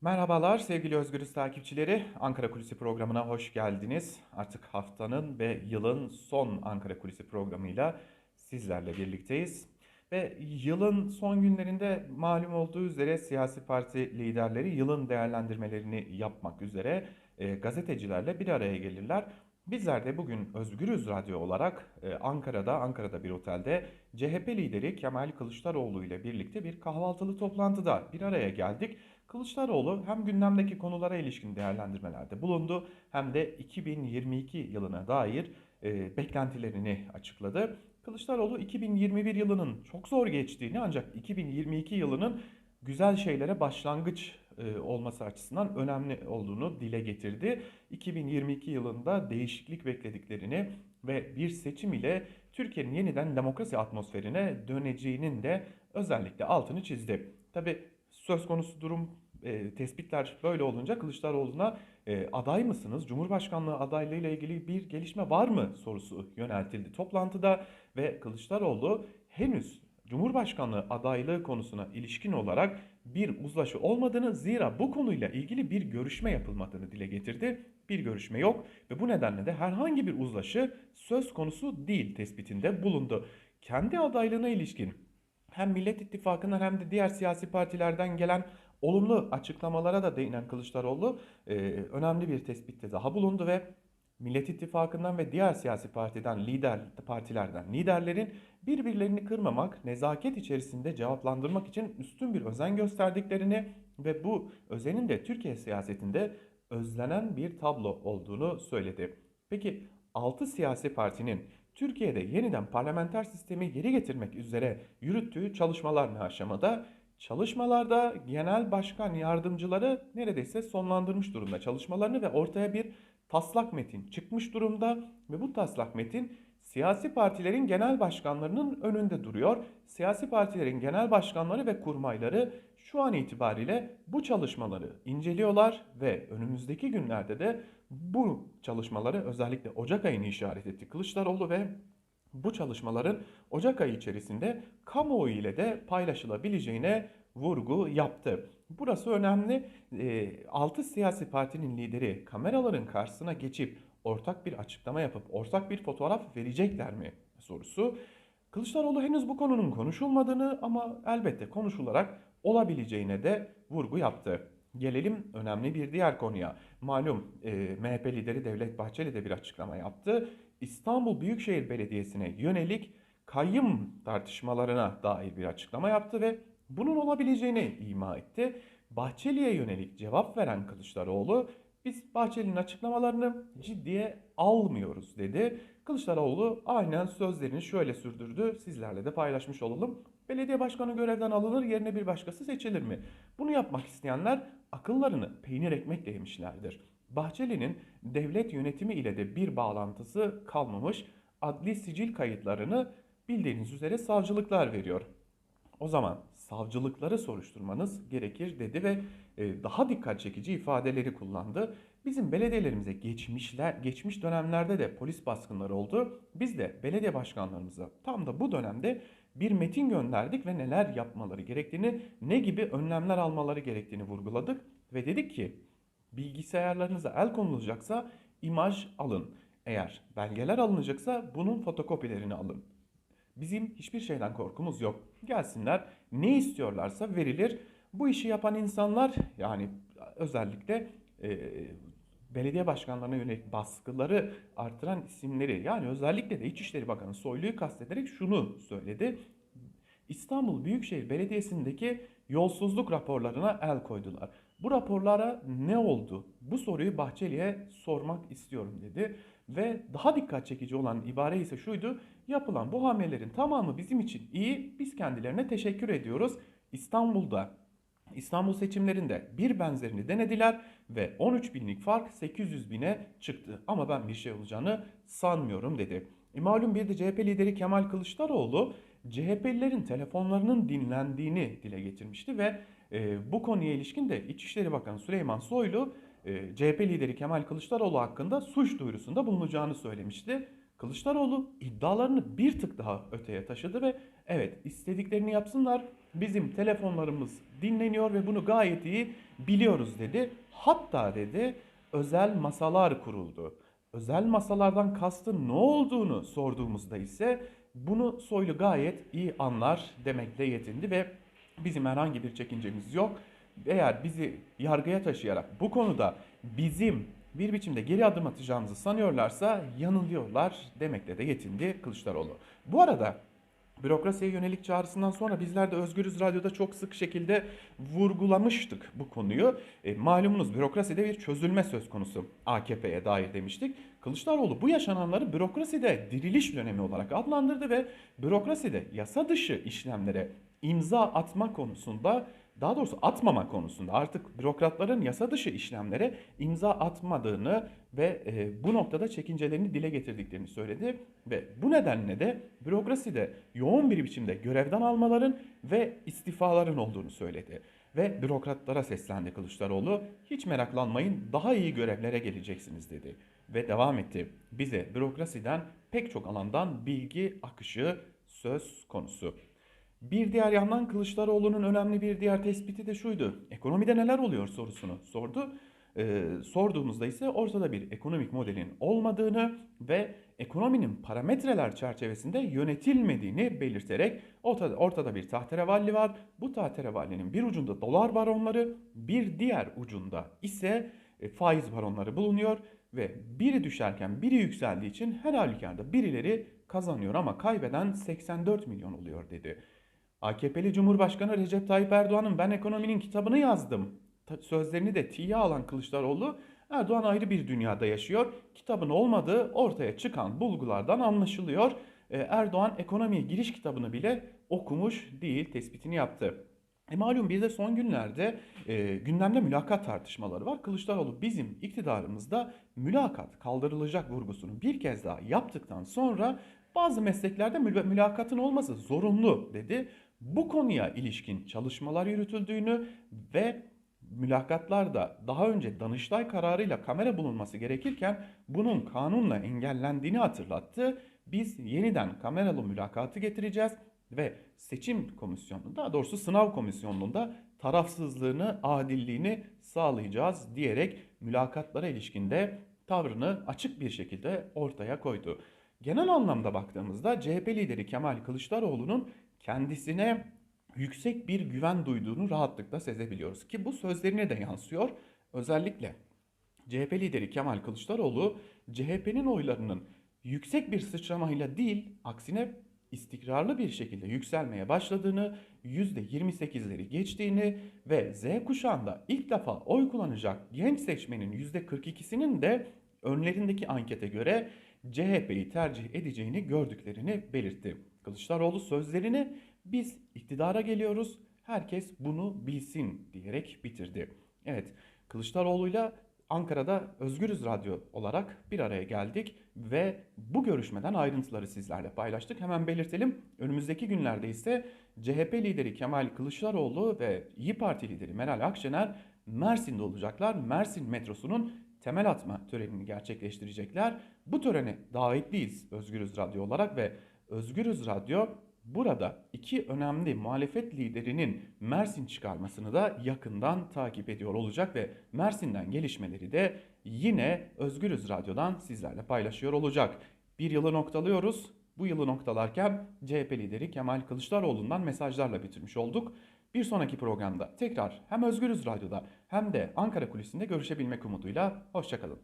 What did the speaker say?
Merhabalar sevgili Özgürüz takipçileri. Ankara Kulisi programına hoş geldiniz. Artık haftanın ve yılın son Ankara Kulisi programıyla sizlerle birlikteyiz. Ve yılın son günlerinde malum olduğu üzere siyasi parti liderleri yılın değerlendirmelerini yapmak üzere e, gazetecilerle bir araya gelirler. Bizler de bugün Özgürüz Radyo olarak e, Ankara'da, Ankara'da bir otelde CHP lideri Kemal Kılıçdaroğlu ile birlikte bir kahvaltılı toplantıda bir araya geldik. Kılıçdaroğlu hem gündemdeki konulara ilişkin değerlendirmelerde bulundu hem de 2022 yılına dair e, beklentilerini açıkladı. Kılıçdaroğlu 2021 yılının çok zor geçtiğini ancak 2022 yılının güzel şeylere başlangıç e, olması açısından önemli olduğunu dile getirdi. 2022 yılında değişiklik beklediklerini ve bir seçim ile Türkiye'nin yeniden demokrasi atmosferine döneceğinin de özellikle altını çizdi. Tabi söz konusu durum e, tespitler böyle olunca Kılıçdaroğlu'na e, aday mısınız? Cumhurbaşkanlığı adaylığı ile ilgili bir gelişme var mı sorusu yöneltildi toplantıda ve Kılıçdaroğlu henüz Cumhurbaşkanlığı adaylığı konusuna ilişkin olarak bir uzlaşı olmadığını zira bu konuyla ilgili bir görüşme yapılmadığını dile getirdi. Bir görüşme yok ve bu nedenle de herhangi bir uzlaşı söz konusu değil tespitinde bulundu. Kendi adaylığına ilişkin hem Millet İttifakı'ndan hem de diğer siyasi partilerden gelen olumlu açıklamalara da değinen Kılıçdaroğlu e, önemli bir tespitte daha bulundu ve Millet İttifakı'ndan ve diğer siyasi partiden lider partilerden liderlerin birbirlerini kırmamak, nezaket içerisinde cevaplandırmak için üstün bir özen gösterdiklerini ve bu özenin de Türkiye siyasetinde özlenen bir tablo olduğunu söyledi. Peki 6 siyasi partinin Türkiye'de yeniden parlamenter sistemi geri getirmek üzere yürüttüğü çalışmalar ne aşamada? Çalışmalarda genel başkan yardımcıları neredeyse sonlandırmış durumda çalışmalarını ve ortaya bir taslak metin çıkmış durumda ve bu taslak metin siyasi partilerin genel başkanlarının önünde duruyor. Siyasi partilerin genel başkanları ve kurmayları şu an itibariyle bu çalışmaları inceliyorlar ve önümüzdeki günlerde de bu çalışmaları özellikle Ocak ayını işaret etti Kılıçdaroğlu ve bu çalışmaların Ocak ayı içerisinde kamuoyu ile de paylaşılabileceğine vurgu yaptı. Burası önemli. 6 siyasi partinin lideri kameraların karşısına geçip ortak bir açıklama yapıp ortak bir fotoğraf verecekler mi sorusu. Kılıçdaroğlu henüz bu konunun konuşulmadığını ama elbette konuşularak olabileceğine de vurgu yaptı. Gelelim önemli bir diğer konuya. Malum e, MHP lideri Devlet Bahçeli de bir açıklama yaptı. İstanbul Büyükşehir Belediyesi'ne yönelik kayyım tartışmalarına dair bir açıklama yaptı ve bunun olabileceğini ima etti. Bahçeli'ye yönelik cevap veren Kılıçdaroğlu biz Bahçeli'nin açıklamalarını ciddiye almıyoruz dedi. Kılıçdaroğlu aynen sözlerini şöyle sürdürdü. Sizlerle de paylaşmış olalım. Belediye başkanı görevden alınır yerine bir başkası seçilir mi? Bunu yapmak isteyenler akıllarını peynir ekmekle yemişlerdir. Bahçeli'nin devlet yönetimi ile de bir bağlantısı kalmamış. Adli sicil kayıtlarını bildiğiniz üzere savcılıklar veriyor. O zaman savcılıkları soruşturmanız gerekir dedi ve e, daha dikkat çekici ifadeleri kullandı. Bizim belediyelerimize geçmişler, geçmiş dönemlerde de polis baskınları oldu. Biz de belediye başkanlarımıza tam da bu dönemde bir metin gönderdik ve neler yapmaları gerektiğini, ne gibi önlemler almaları gerektiğini vurguladık ve dedik ki bilgisayarlarınıza el konulacaksa imaj alın. Eğer belgeler alınacaksa bunun fotokopilerini alın. Bizim hiçbir şeyden korkumuz yok. Gelsinler ne istiyorlarsa verilir. Bu işi yapan insanlar yani özellikle e, belediye başkanlarına yönelik baskıları artıran isimleri yani özellikle de İçişleri Bakanı Soylu'yu kastederek şunu söyledi. İstanbul Büyükşehir Belediyesi'ndeki yolsuzluk raporlarına el koydular. Bu raporlara ne oldu? Bu soruyu Bahçeli'ye sormak istiyorum dedi. Ve daha dikkat çekici olan ibare ise şuydu. Yapılan bu hamlelerin tamamı bizim için iyi. Biz kendilerine teşekkür ediyoruz. İstanbul'da İstanbul seçimlerinde bir benzerini denediler ve 13 binlik fark 800 bine çıktı. Ama ben bir şey olacağını sanmıyorum dedi. E malum bir de CHP lideri Kemal Kılıçdaroğlu CHP'lilerin telefonlarının dinlendiğini dile getirmişti ve e, bu konuya ilişkin de İçişleri Bakanı Süleyman Soylu e, CHP lideri Kemal Kılıçdaroğlu hakkında suç duyurusunda bulunacağını söylemişti. Kılıçdaroğlu iddialarını bir tık daha öteye taşıdı ve evet istediklerini yapsınlar Bizim telefonlarımız dinleniyor ve bunu gayet iyi biliyoruz dedi. Hatta dedi özel masalar kuruldu. Özel masalardan kastın ne olduğunu sorduğumuzda ise bunu Soylu gayet iyi anlar demekle yetindi ve bizim herhangi bir çekincemiz yok. Eğer bizi yargıya taşıyarak bu konuda bizim bir biçimde geri adım atacağımızı sanıyorlarsa yanılıyorlar demekle de yetindi Kılıçdaroğlu. Bu arada bürokrasiye yönelik çağrısından sonra bizler de Özgürüz Radyo'da çok sık şekilde vurgulamıştık bu konuyu. E, malumunuz bürokraside bir çözülme söz konusu AKP'ye dair demiştik. Kılıçdaroğlu bu yaşananları bürokraside diriliş dönemi olarak adlandırdı ve bürokraside yasa dışı işlemlere imza atma konusunda daha doğrusu atmama konusunda artık bürokratların yasa dışı işlemlere imza atmadığını ve e, bu noktada çekincelerini dile getirdiklerini söyledi ve bu nedenle de bürokraside yoğun bir biçimde görevden almaların ve istifaların olduğunu söyledi. Ve bürokratlara seslendi Kılıçdaroğlu. Hiç meraklanmayın daha iyi görevlere geleceksiniz dedi. Ve devam etti. Bize bürokrasiden pek çok alandan bilgi akışı söz konusu. Bir diğer yandan Kılıçdaroğlu'nun önemli bir diğer tespiti de şuydu. Ekonomide neler oluyor sorusunu sordu. Ee, sorduğumuzda ise ortada bir ekonomik modelin olmadığını ve ekonominin parametreler çerçevesinde yönetilmediğini belirterek ortada, ortada bir tahterevalli var. Bu tahterevalinin bir ucunda dolar baronları bir diğer ucunda ise e, faiz baronları bulunuyor ve biri düşerken biri yükseldiği için her halükarda birileri kazanıyor ama kaybeden 84 milyon oluyor dedi. AKP'li Cumhurbaşkanı Recep Tayyip Erdoğan'ın ben ekonominin kitabını yazdım sözlerini de tiye alan Kılıçdaroğlu Erdoğan ayrı bir dünyada yaşıyor. Kitabın olmadığı ortaya çıkan bulgulardan anlaşılıyor. Ee, Erdoğan ekonomiye giriş kitabını bile okumuş değil tespitini yaptı. E malum bir de son günlerde e, gündemde mülakat tartışmaları var. Kılıçdaroğlu bizim iktidarımızda mülakat kaldırılacak vurgusunu bir kez daha yaptıktan sonra bazı mesleklerde mülakatın olması zorunlu dedi. Bu konuya ilişkin çalışmalar yürütüldüğünü ve mülakatlarda daha önce Danıştay kararıyla kamera bulunması gerekirken bunun kanunla engellendiğini hatırlattı. Biz yeniden kameralı mülakatı getireceğiz ve seçim komisyonunda daha doğrusu sınav komisyonunda tarafsızlığını, adilliğini sağlayacağız diyerek mülakatlara ilişkinde tavrını açık bir şekilde ortaya koydu. Genel anlamda baktığımızda CHP lideri Kemal Kılıçdaroğlu'nun kendisine yüksek bir güven duyduğunu rahatlıkla sezebiliyoruz. Ki bu sözlerine de yansıyor. Özellikle CHP lideri Kemal Kılıçdaroğlu CHP'nin oylarının yüksek bir sıçramayla değil aksine istikrarlı bir şekilde yükselmeye başladığını, %28'leri geçtiğini ve Z kuşağında ilk defa oy kullanacak genç seçmenin %42'sinin de önlerindeki ankete göre CHP'yi tercih edeceğini gördüklerini belirtti. Kılıçdaroğlu sözlerini biz iktidara geliyoruz. Herkes bunu bilsin diyerek bitirdi. Evet Kılıçdaroğlu'yla Ankara'da Özgürüz Radyo olarak bir araya geldik ve bu görüşmeden ayrıntıları sizlerle paylaştık. Hemen belirtelim. Önümüzdeki günlerde ise CHP lideri Kemal Kılıçdaroğlu ve İyi Parti lideri Meral Akşener Mersin'de olacaklar. Mersin metrosunun temel atma törenini gerçekleştirecekler. Bu törene davetliyiz Özgürüz Radyo olarak ve Özgürüz Radyo Burada iki önemli muhalefet liderinin Mersin çıkarmasını da yakından takip ediyor olacak ve Mersin'den gelişmeleri de yine Özgürüz Radyo'dan sizlerle paylaşıyor olacak. Bir yılı noktalıyoruz. Bu yılı noktalarken CHP lideri Kemal Kılıçdaroğlu'ndan mesajlarla bitirmiş olduk. Bir sonraki programda tekrar hem Özgürüz Radyo'da hem de Ankara Kulisi'nde görüşebilmek umuduyla hoşçakalın.